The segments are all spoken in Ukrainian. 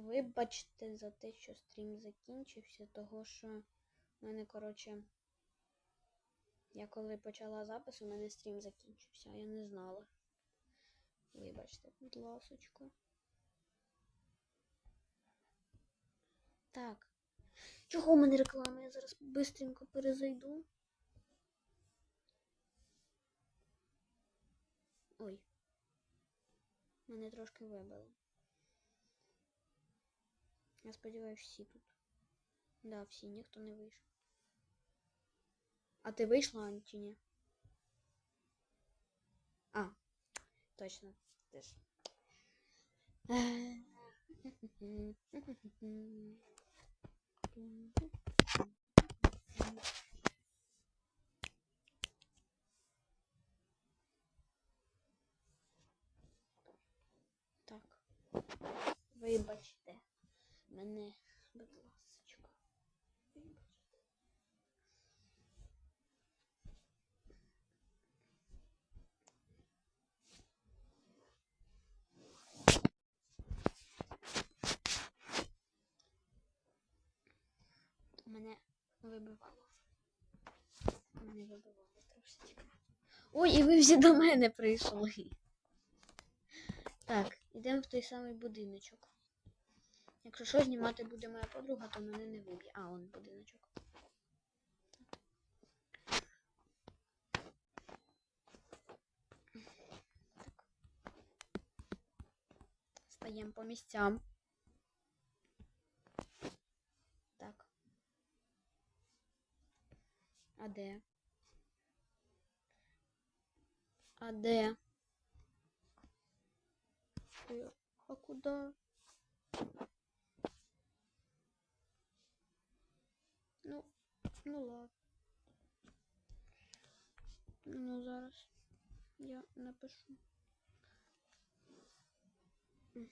Вибачте за те, що стрім закінчився, того що в мене, коротше, я коли почала запис, у мене стрім закінчився, а я не знала. Вибачте, будь ласочка. Так. Чого в мене реклама? Я зараз бистренько перезайду. Ой. Мене трошки вибило. Я сподіваюся, всі тут. Да, всі, ніхто не вийшов. А ти вийшла, Ань, чи ні? А, точно, теж. Так. Вибивало. Мене вибивало трошечки. Ой, і ви всі до мене прийшли. Так, йдемо в той самий будиночок. Якщо що знімати буде моя подруга, то мене не виб'є. А, он будиночок. Стаємо по місцям. А де? А де? Е, А куда? Ну, ну ладно. Ну, зараз я напишу. М.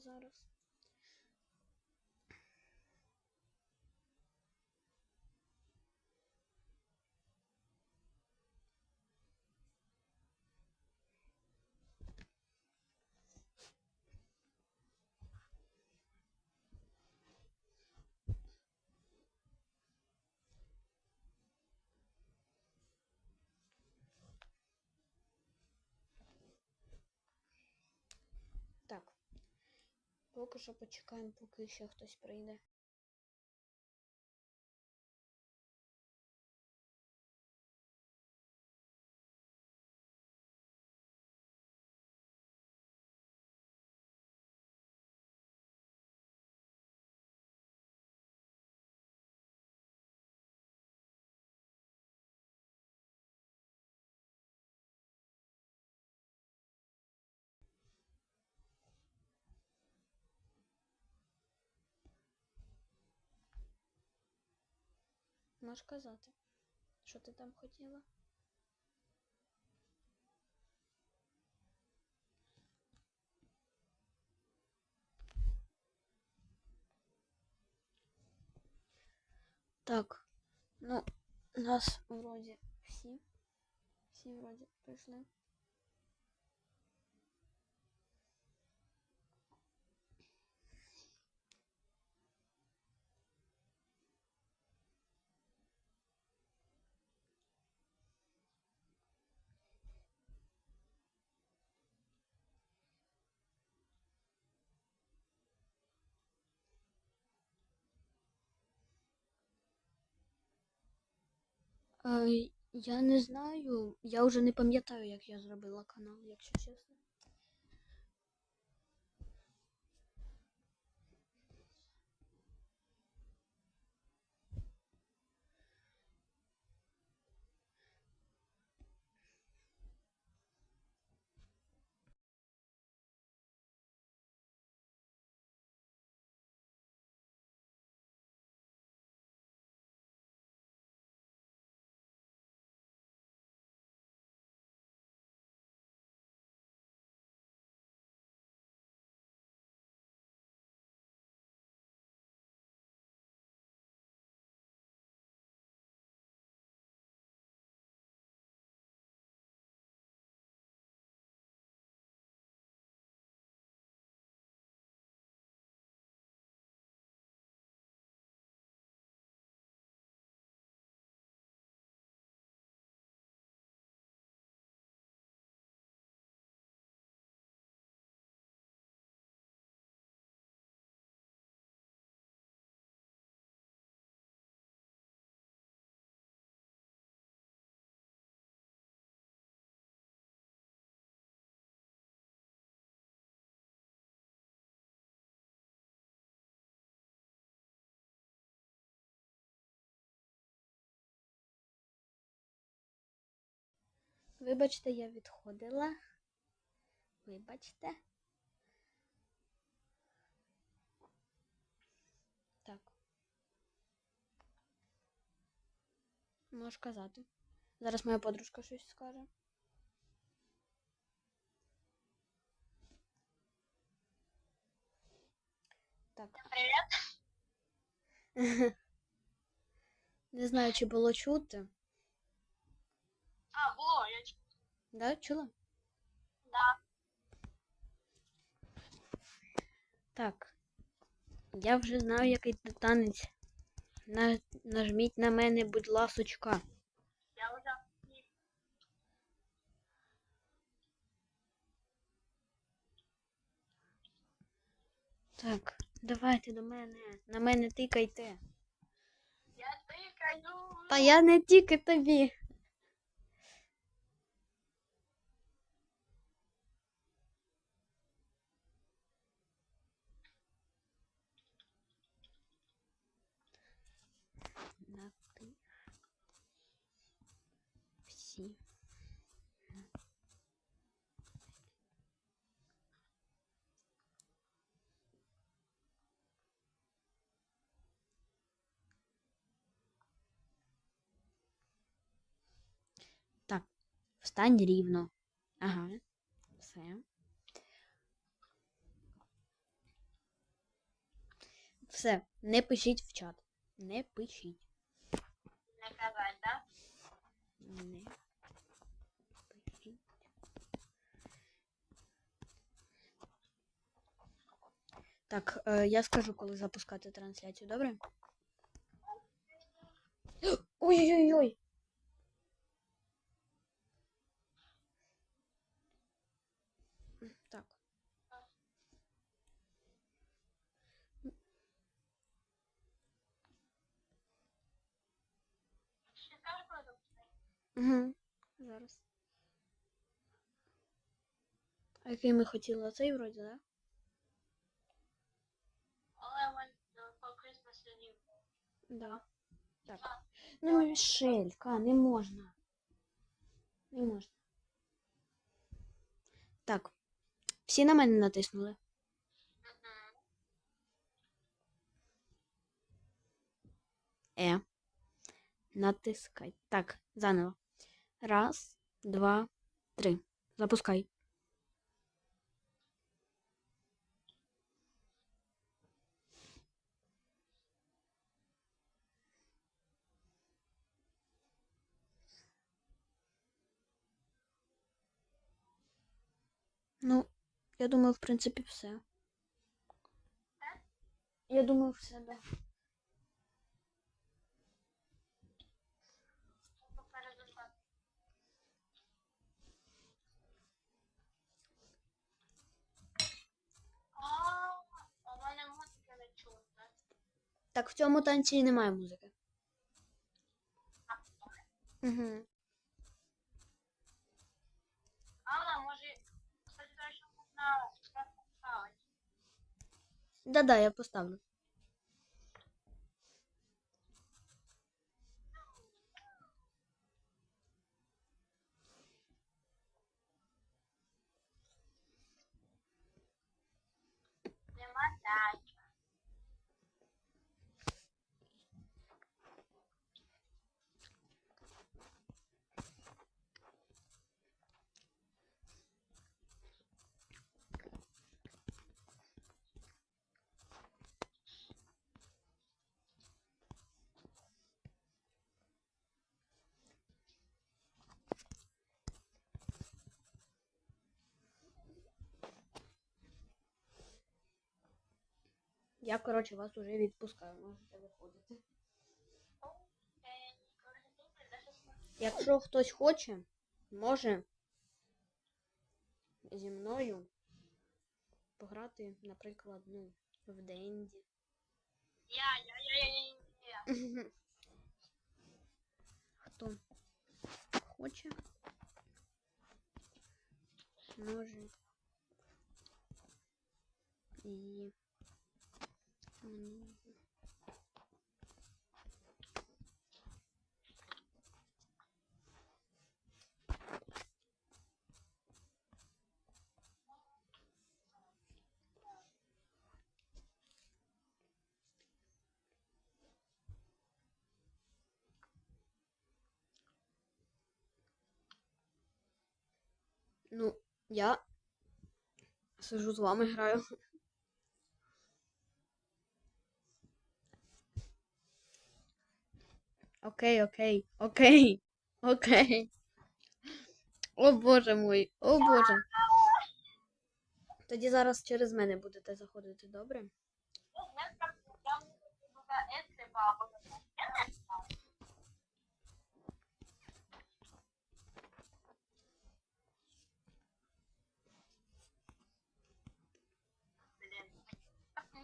зараз. Так. Поки що почекаємо, поки ще хтось прийде. Можеш казати, що ти там хотіла? Так, ну, нас вроді всі. Всі вроді прийшли. Я не знаю. Я вже не пам'ятаю, як я зробила канал, якщо чесно. Вибачте, я відходила. Вибачте. Так. Можеш казати. Зараз моя подружка щось скаже. Так. Привет. Не знаю, чи було чути. А, було, я чу- Да, чула? да. Так. Я вже знаю, який це танець. На... Нажміть на мене, будь ласочка. Я вже Так, давайте до мене. На мене тикайте. я тикаю. Та я не тільки тобі. На ти. Всі. Так, встань рівно. Ага. Все. Все, не пишіть в чат. Не пишіть. Не казать, да? Не пишіть. Так, е, я скажу, коли запускати трансляцію, добре? Ой-ой-ой! Так. Ти скажеш, коли запустити? Угу. Зараз. А який ми хотіли? Цей вроді, Christmas Eve. Да? Да. Так. Ну, Мішелька, не можна. Не можна. Так. Всі на мене натиснули. Е. Натискай. Так, заново. Раз, два, три. Запускай. Ну, я думаю, в принципі, все. Я думаю, все, да. Так, в цьому танці немає музики. Угу. Але може, кстати, точно можна поставити. Да-да, я поставлю. Нема. Я, коротше, вас уже відпускаю, можете виходити. Якщо хтось хоче, може зі мною пограти, наприклад, ну, в Денді. Я, я, я, я, я, я. Хто хоче, може і ну. Ну, я сижу з вами граю. Окей, окей, окей, окей. О боже мой, о боже. Тоді зараз через мене будете заходити, добре?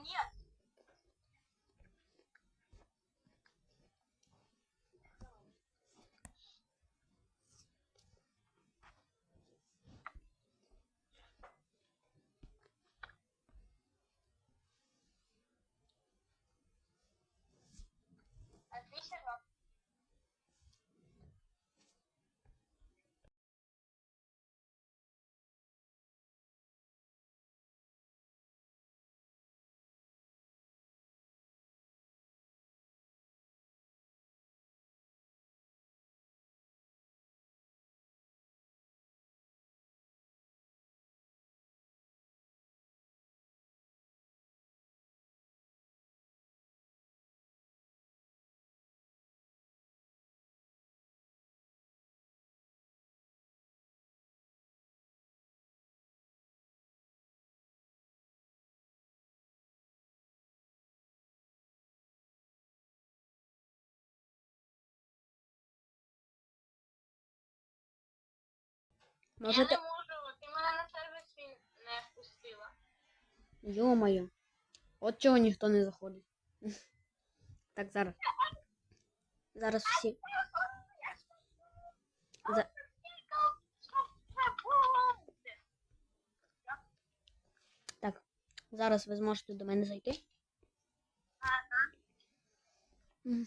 Я Я Можете. не можу, ти мене на сервер свій не впустила. Йо-моє. От чого ніхто не заходить. Так, зараз. Зараз всі. За... Так, зараз ви зможете до мене зайти. Мгм.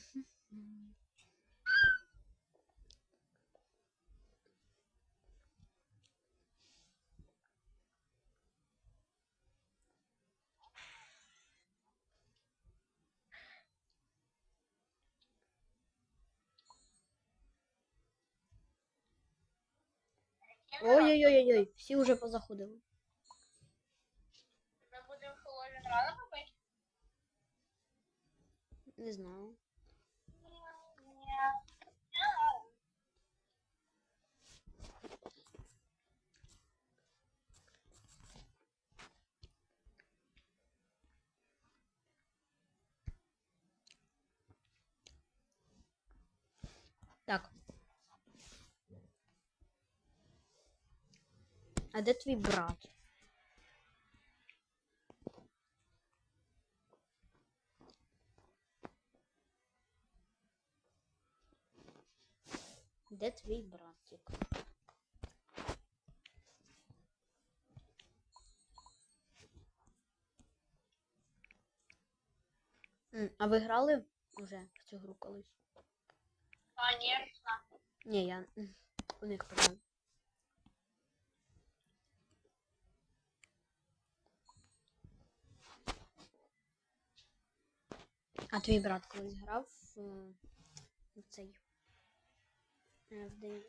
Ой-ой-ой-ой, всі вже позаходили. Ми будемо холодно рано робити? Не знаю. Так. А де твій брат? Де твій братик? А ви грали вже в цю гру колись? Конечно. Ні, я м, у них прям. А твій брат колись грав в, в цей е, в.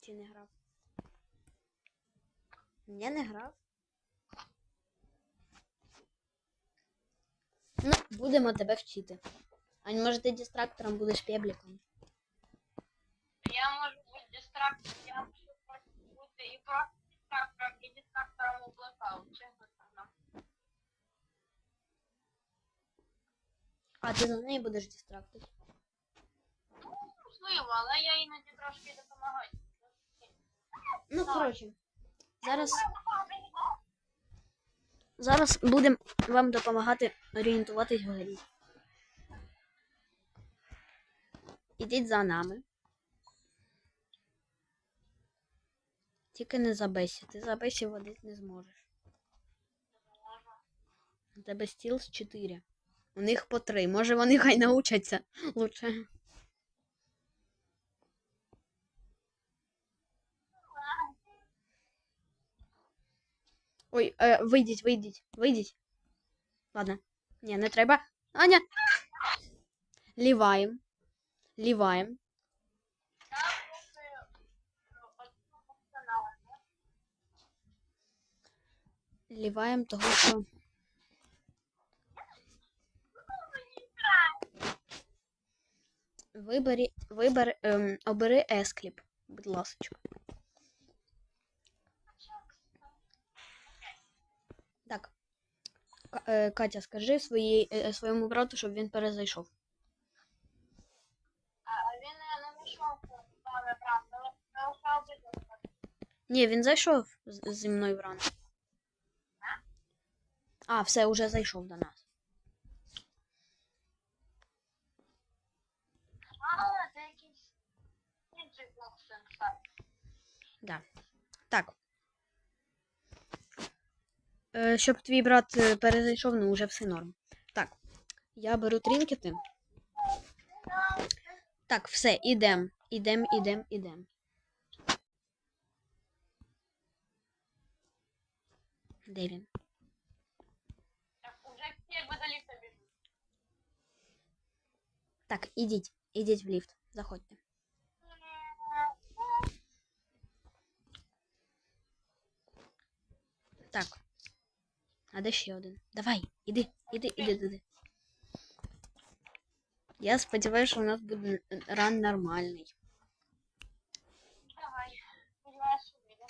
Чи не грав? Я не грав. Ну, будемо тебе вчити. А може ти дистрактором будеш пебліком? Я можу бути дистрактором, я можу бути і просто дистрактором, і дистрактором у блокаут. Чесно сказав. А ти за неї будеш дистрактор? Ну, можливо, але я іноді трошки допомагаю. Ну, коротше, зараз, зараз будемо вам допомагати орієнтуватись в грі. Ідіть за нами. Тільки не за Бесі. Ти за Бесі водити не зможеш. У тебе стіл з 4. У них по три. Може вони хай научаться лучше. Ой, е, вийдіть, вийдіть, вийдіть. Ладно. Ні, не треба. Аня! Ліваєм. Ліваєм. Ліваєм того, що... Вибери, вибери, ем, обери ескліп, будь ласка. Так. К- е, Катя, скажи своїй, е, своєму брату, щоб він перезайшов. Ні, він зайшов з- зі мною врано. А, все, уже зайшов до нас. Да. Так. Е, щоб твій брат е, перезайшов, ну уже все норм. Так. Я беру трінкети. Так, все, ідем. Ідем, ідем, ідем. Де він? Так, уже якби до ліфта біжуть. Так, ідіть, ідіть в ліфт. Заходьте. Так. А де ще один? Давай, іди, іди, іди, іди. Я сподіваюся, що у нас буде н- ран нормальний. Давай. Сподіваюся, вийде.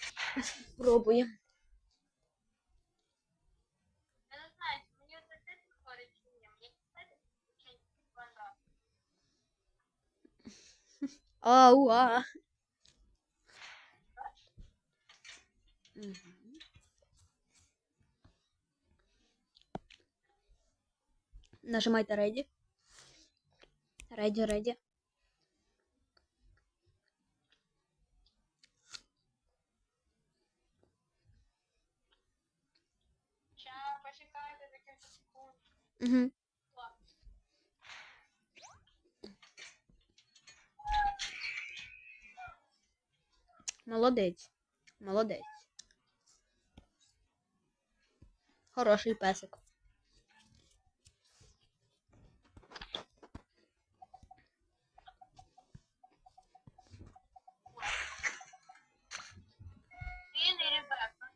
Нажимайте ready. Ready, ready. Угу. Молодець. Молодець. Хороший песик. Він і Ребекка.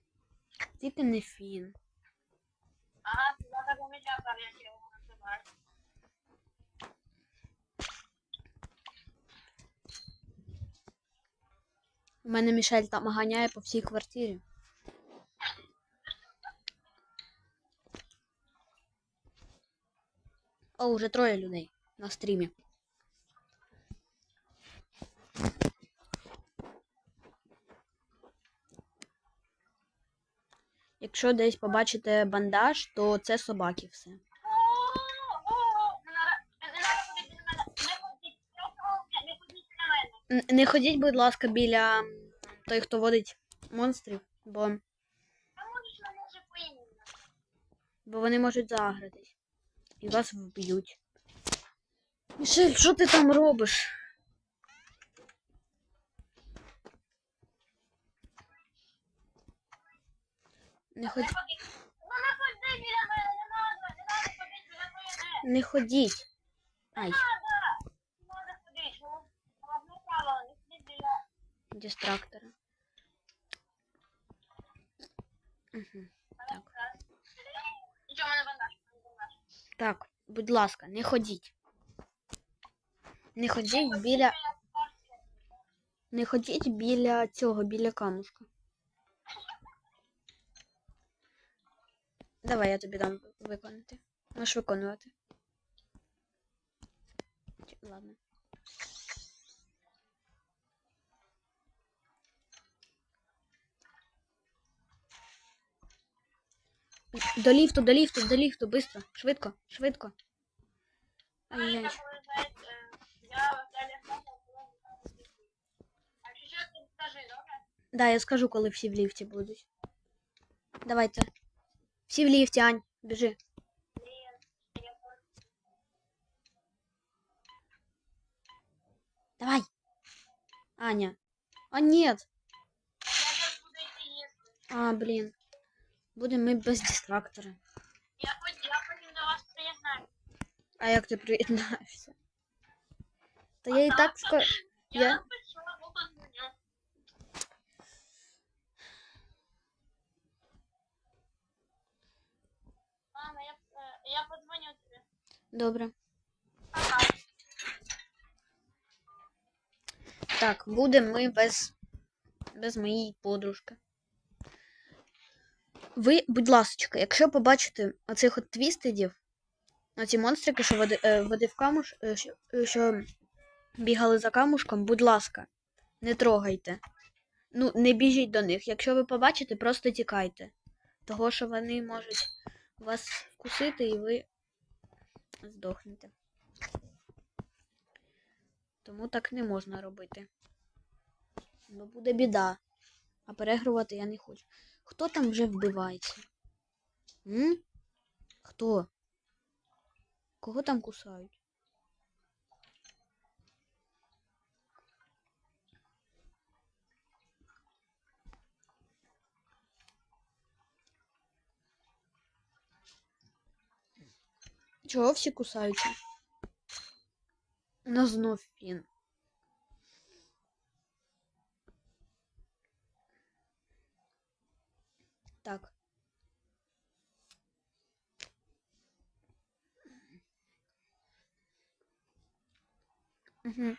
Тільки не фін. Ага, так помічав, як його називаю. У мене Мішель там ганяє по всій квартирі. О, уже троє людей на стрімі. Якщо десь побачите бандаж, то це собаки все. Не ходіть. Будь ласка, біля той, хто водить монстрів, бо, бо вони можуть загритись. І вас вб'ють. Мішель, що ти там робиш? Не Не ходіть. ходіть. Ну не ходи біля мене, не надо, не надо ходити біля мене. Не ходіть. Ай, Не надо. Не надо ходити. Ну, головне правило, не ходіть біля дистрактора. Угу. Так. Так, будь ласка, не ходіть. Не ходіть біля. Не ходіть біля цього, біля камушка. Давай я тобі дам виконати. Можеш виконувати. Ладно. До ліфту, до ліфту, до ліфту, быстро, швидко, швидко. Ай-яй. Да, я скажу, коли всі в ліфті будуть. Давайте. Всі в ліфті, Ань, біжи. Блін, я хочу. Давай. Аня. А, нет. Я зараз буду йти їсти. А, блін. Будемо ми без дистрактора. Я потім, я потім до вас приєднаю. А як ти приєднаєшся? Та я і так скоро. Я, Я- Добре. Так, будемо ми без, без моєї подружки. Ви, будь ласка, якщо побачите оцих от твістедів, оці монстрики, що води, е, води в камуш, е, що, е, що бігали за камушком, будь ласка, не трогайте. Ну, не біжіть до них. Якщо ви побачите, просто тікайте. Того, що вони можуть вас вкусити і ви здохнете. Тому так не можна робити. Бо буде біда. А перегрувати я не хочу. Хто там вже вбивається? М? Хто? Кого там кусають? Чого всі кусаються? Ну знов він. Так. Угу.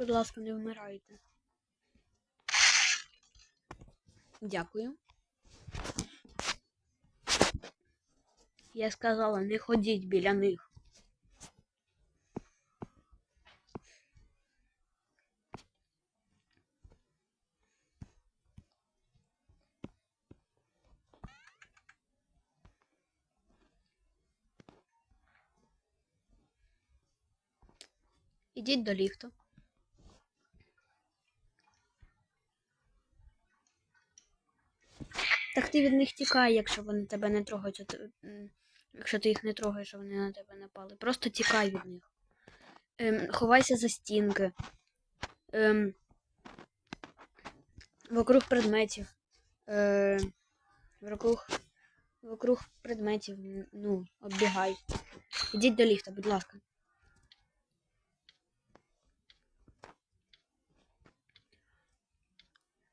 Будь ласка, не вмирайте. Дякую. Я сказала, не ходіть біля них. Ідіть до ліфту. Так ти від них тікай, якщо вони тебе не трогають. Якщо ти їх не трогаєш, вони на тебе напали. Просто тікай від них. Ем, ховайся за стінки. Ем, вокруг предметів. Е, вокруг, вокруг предметів. Ну, оббігай. Ідіть до ліфта, будь ласка.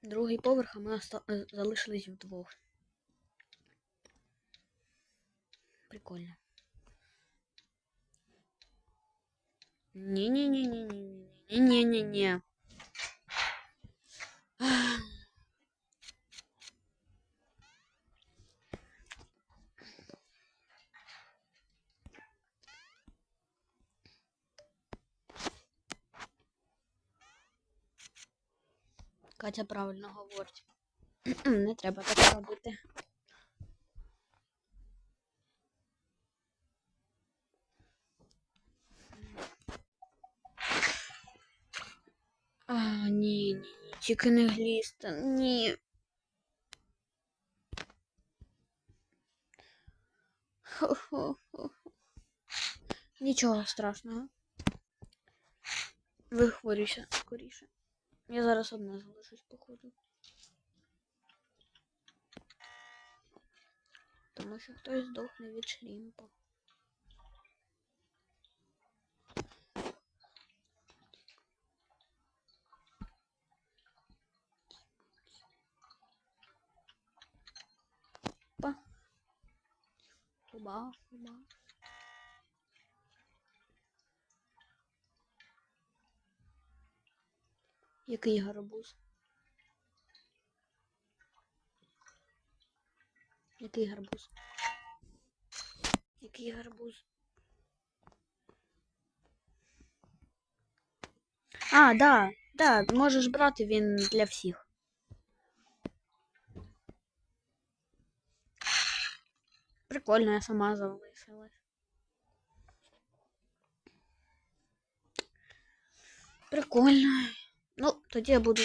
Другий поверх, а ми залишились вдвох. Прикольно. Не-не-не-не-не-не-не-не-не. Катя правильно говорить. Не треба так робити. А, ні, ні, тільки не гліста, ні. Хо-хо-хо. Нічого страшного. Вихворюйся скоріше. Я зараз одна залишусь, походу. Тому що хтось здохне від шлімпа. Па. Хуба, Який гарбуз? Який гарбуз? Який гарбуз? А, да, да, можеш брати він для всіх. Прикольно, я сама залишилась. Прикольно. Ну, тоді я буду.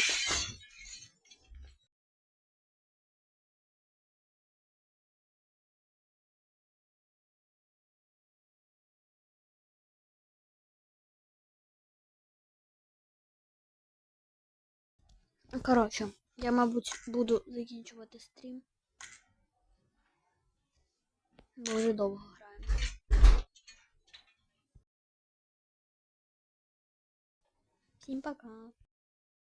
Коротше, я, мабуть, буду закінчувати стрім. Бо вже довго граємо. Всім пока.